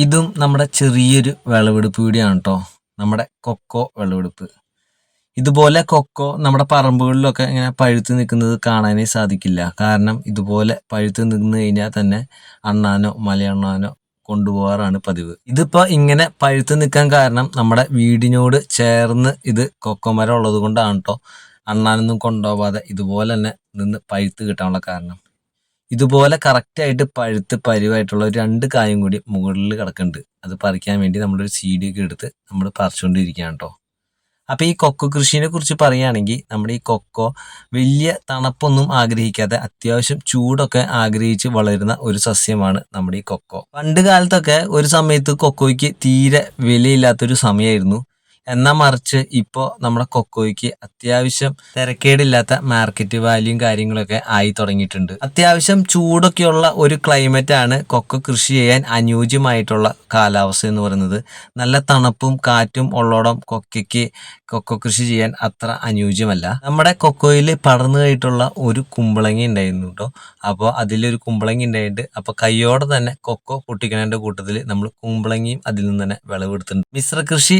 ഇതും നമ്മുടെ ചെറിയൊരു വിളവെടുപ്പ് കൂടിയാണ് കേട്ടോ നമ്മുടെ കൊക്കോ വിളവെടുപ്പ്. ഇതുപോലെ കൊക്കോ നമ്മുടെ പറമ്പുകളിലൊക്കെ ഇങ്ങനെ പഴുത്ത് നിൽക്കുന്നത് കാണാനേ സാധിക്കില്ല. കാരണം ഇതുപോലെ പഴുത്ത് നിന്ന് കഴിഞ്ഞാൽ തന്നെ അണ്ണാനോ മലയണ്ണാനോ കൊണ്ടുപോകാറാണ് പതിവ്. ഇതിപ്പോൾ ഇങ്ങനെ പഴുത്ത് നിൽക്കാൻ കാരണം നമ്മുടെ വീടിനോട് ചേർന്ന് ഇത് കൊക്കോ മരം ഉള്ളത് കൊണ്ടാണ് കേട്ടോ അണ്ണാനൊന്നും കൊണ്ടുപോകാതെ ഇതുപോലെ തന്നെ നിന്ന് പഴുത്ത് കിട്ടാനുള്ള കാരണം. ഇതുപോലെ കറക്റ്റായിട്ട് പഴുത്ത് പരുവായിട്ടുള്ള ഒരു രണ്ട് കായും കൂടി മുകളിൽ കിടക്കുന്നുണ്ട്. അത് പറിക്കാൻ വേണ്ടി നമ്മളൊരു സീഡിയൊക്കെ എടുത്ത് നമ്മൾ പറിച്ചുകൊണ്ടിരിക്കുകയാണ് കേട്ടോ അപ്പോൾ ഈ കൊക്കോ കൃഷിനെ കുറിച്ച് പറയുകയാണെങ്കിൽ നമ്മുടെ ഈ കൊക്കോ വലിയ തണുപ്പൊന്നും ആഗ്രഹിക്കാതെ അത്യാവശ്യം ചൂടൊക്കെ ആഗ്രഹിച്ച് വളരുന്ന ഒരു സസ്യമാണ് നമ്മുടെ ഈ കൊക്കോ. പണ്ട് കാലത്തൊക്കെ ഒരു സമയത്ത് കൊക്കോയ്ക്ക് തീരെ വിലയില്ലാത്തൊരു സമയമായിരുന്നു. എന്നാൽ മറിച്ച് ഇപ്പോൾ നമ്മുടെ കൊക്കോയ്ക്ക് അത്യാവശ്യം തിരക്കേടില്ലാത്ത മാർക്കറ്റ് വാല്യൂം കാര്യങ്ങളൊക്കെ ആയി തുടങ്ങിയിട്ടുണ്ട്. അത്യാവശ്യം ചൂടൊക്കെയുള്ള ഒരു ക്ലൈമറ്റ് ആണ് കൊക്കോ കൃഷി ചെയ്യാൻ അനുയോജ്യമായിട്ടുള്ള കാലാവസ്ഥ എന്ന് പറയുന്നത്. നല്ല തണുപ്പും കാറ്റും ഉള്ളോടം കൊക്കയ്ക്ക് കൊക്കോ കൃഷി ചെയ്യാൻ അത്ര അനുയോജ്യമല്ല. നമ്മുടെ കൊക്കോയിൽ പടർന്നു കഴിഞ്ഞിട്ടുള്ള ഒരു കുമ്പളങ്ങി ഉണ്ടായിരുന്നു കേട്ടോ. അപ്പോൾ അതിലൊരു കുമ്പളങ്ങി ഉണ്ടായിട്ട് അപ്പോൾ കൈയോടെ തന്നെ കൊക്കോ പൊട്ടിക്കണേന്റെ കൂട്ടത്തിൽ നമ്മൾ കുമ്പളങ്ങിയും അതിൽ നിന്ന് തന്നെ വിളവെടുത്തിട്ടുണ്ട്. മിശ്ര കൃഷി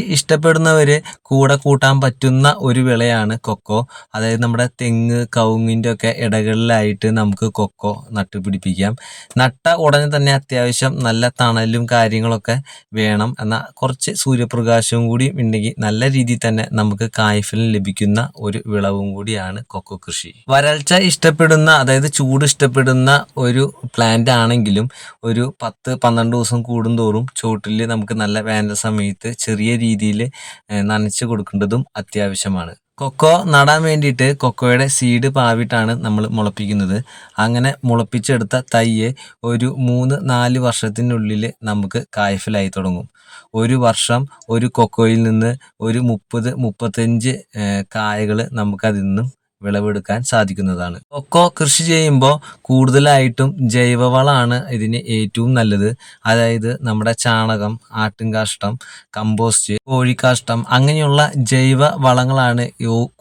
ഇഷ്ടപ്പെടുന്നവർ കൂടെ കൂട്ടാൻ പറ്റുന്ന ഒരു വിളയാണ് കൊക്കോ. അതായത് നമ്മുടെ തെങ്ങ് കവുങ്ങിന്റെ ഒക്കെ ഇടകളിലായിട്ട് നമുക്ക് കൊക്കോ നട്ടുപിടിപ്പിക്കാം. നട്ട ഉടനെ തന്നെ അത്യാവശ്യം നല്ല തണലും കാര്യങ്ങളൊക്കെ വേണം. എന്നാൽ കുറച്ച് സൂര്യപ്രകാശവും കൂടി ഉണ്ടെങ്കിൽ നല്ല രീതിയിൽ തന്നെ നമുക്ക് കായ്ഫലം ലഭിക്കുന്ന ഒരു വിളവും കൂടിയാണ് കൊക്കോ കൃഷി. വരൾച്ച ഇഷ്ടപ്പെടുന്ന അതായത് ചൂട് ഇഷ്ടപ്പെടുന്ന ഒരു പ്ലാന്റ് ആണെങ്കിലും ഒരു പത്ത് പന്ത്രണ്ട് ദിവസം കൂടുന്തോറും ചോട്ടിൽ നമുക്ക് നല്ല വേനൽ സമയത്ത് ചെറിയ രീതിയിൽ നനച്ച് കൊടുക്കേണ്ടതും അത്യാവശ്യമാണ്. കൊക്കോ നടാൻ വേണ്ടിയിട്ട് കൊക്കോയുടെ സീഡ് പാവിട്ടാണ് നമ്മൾ മുളപ്പിക്കുന്നത്. അങ്ങനെ മുളപ്പിച്ചെടുത്ത തയ്യ് ഒരു മൂന്ന് നാല് വർഷത്തിനുള്ളിൽ നമുക്ക് കായ്ഫലായി തുടങ്ങും. ഒരു വർഷം ഒരു കൊക്കോയിൽ നിന്ന് ഒരു മുപ്പത് മുപ്പത്തഞ്ച് കായകൾ നമുക്കതിൽ നിന്നും വിളവെടുക്കാൻ സാധിക്കുന്നതാണ്. കൊക്കോ കൃഷി ചെയ്യുമ്പോൾ കൂടുതലായിട്ടും ജൈവവളമാണ് ഇതിന് ഏറ്റവും നല്ലത്. അതായത് നമ്മുടെ ചാണകം ആട്ടിൻകാഷ്ടം കമ്പോസ്റ്റ് കോഴിക്കാഷ്ടം അങ്ങനെയുള്ള ജൈവ വളങ്ങളാണ്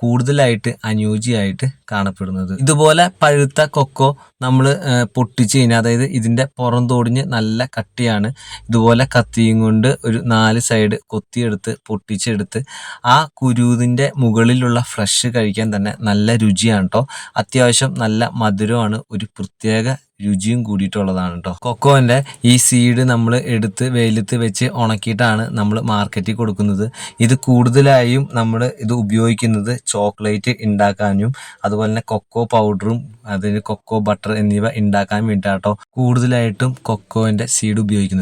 കൂടുതലായിട്ട് അനുയോജ്യമായിട്ട് കാണപ്പെടുന്നത്. ഇതുപോലെ പഴുത്ത കൊക്കോ നമ്മൾ പൊട്ടിച്ച് കഴിഞ്ഞാൽ അതായത് ഇതിന്റെ പുറം തോടിഞ്ഞ് നല്ല കട്ടിയാണ്. ഇതുപോലെ കത്തിയും കൊണ്ട് ഒരു നാല് സൈഡ് കൊത്തിയെടുത്ത് പൊട്ടിച്ചെടുത്ത് ആ കുരുതിന്റെ മുകളിലുള്ള ഫ്രഷ് കഴിക്കാൻ തന്നെ നല്ല രുചിയാണ് കേട്ടോ അത്യാവശ്യം നല്ല മധുരമാണ്. ഒരു പ്രത്യേക രുചിയും കൂടിയിട്ടുള്ളതാണ് കേട്ടോ കൊക്കോന്റെ ഈ സീഡ് നമ്മൾ എടുത്ത് വെയിലത്ത് വെച്ച് ഉണക്കിയിട്ടാണ് നമ്മൾ മാർക്കറ്റിൽ കൊടുക്കുന്നത്. ഇത് കൂടുതലായും നമ്മൾ ഇത് ഉപയോഗിക്കുന്നത് ചോക്ലേറ്റ് ഉണ്ടാക്കാനും അതുപോലെ തന്നെ കൊക്കോ പൗഡറും അതിന് കൊക്കോ ബട്ടർ എന്നിവ ഉണ്ടാക്കാൻ വേണ്ടിയിട്ടാട്ടോ കൂടുതലായിട്ടും കൊക്കോന്റെ സീഡ് ഉപയോഗിക്കുന്നത്.